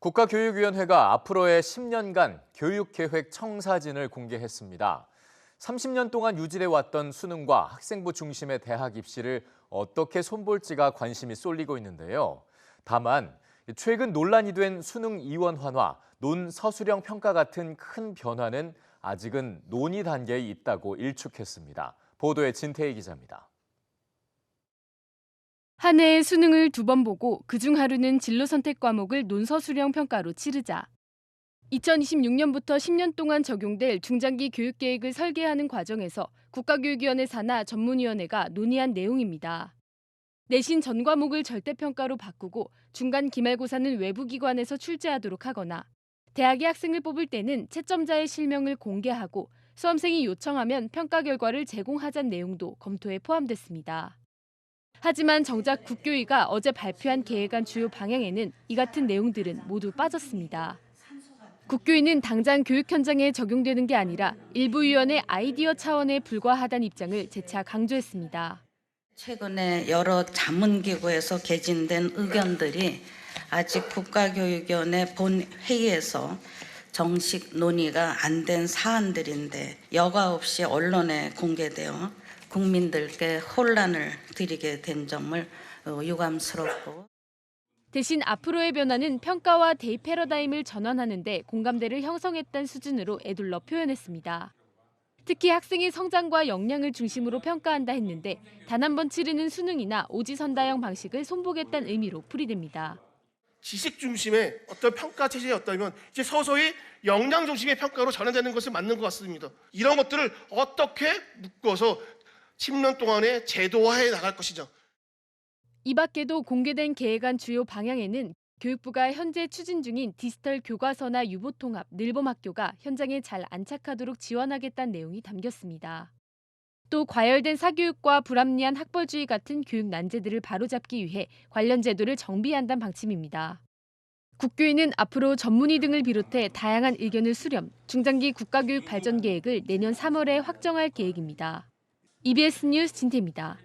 국가교육위원회가 앞으로의 10년간 교육계획 청사진을 공개했습니다. 30년 동안 유지돼왔던 수능과 학생부 중심의 대학 입시를 어떻게 손볼지가 관심이 쏠리고 있는데요. 다만 최근 논란이 된 수능 이원환화, 논서술형 평가 같은 큰 변화는 아직은 논의 단계에 있다고 일축했습니다. 보도에 진태희 기자입니다. 한 해의 수능을 두 번 보고 그중 하루는 진로 선택 과목을 논서 수령 평가로 치르자. 2026년부터 10년 동안 적용될 중장기 교육 계획을 설계하는 과정에서 국가교육위원회 산하 전문위원회가 논의한 내용입니다. 내신 전 과목을 절대 평가로 바꾸고 중간 기말고사는 외부 기관에서 출제하도록 하거나 대학이 학생을 뽑을 때는 채점자의 실명을 공개하고 수험생이 요청하면 평가 결과를 제공하자는 내용도 검토에 포함됐습니다. 하지만 정작 국교위가 어제 발표한 계획안 주요 방향에는 이 같은 내용들은 모두 빠졌습니다. 국교위는 당장 교육 현장에 적용되는 게 아니라 일부 위원의 아이디어 차원에 불과하다는 입장을 재차 강조했습니다. 최근에 여러 자문기구에서 개진된 의견들이 아직 국가교육위원회 본 회의에서 정식 논의가 안 된 사안들인데 여과 없이 언론에 공개되어 국민들께 혼란을 드리게 된 점을 어, 유감스럽고 대신 앞으로의 변화는 평가와 대입 패러다임을 전환하는 데 공감대를 형성했다는 수준으로 애둘러 표현했습니다. 특히 학생의 성장과 역량을 중심으로 평가한다 했는데 단 한 번 치르는 수능이나 오지선다형 방식을 손보겠다는 의미로 풀이됩니다. 지식 중심의 어떤 평가 체제였다면 이제 서서히 역량 중심의 평가로 전환되는 것이 맞는 것 같습니다. 이런 것들을 어떻게 묶어서 10년 동안에 제도화해 나갈 것이죠. 이 밖에도 공개된 계획안 주요 방향에는 교육부가 현재 추진 중인 디지털 교과서나 유보통합, 늘봄학교가 현장에 잘 안착하도록 지원하겠다는 내용이 담겼습니다. 또 과열된 사교육과 불합리한 학벌주의 같은 교육 난제들을 바로잡기 위해 관련 제도를 정비한다는 방침입니다. 국교위는 앞으로 전문의 등을 비롯해 다양한 의견을 수렴, 중장기 국가교육 발전 계획을 내년 3월에 확정할 계획입니다. EBS 뉴스 진태입니다.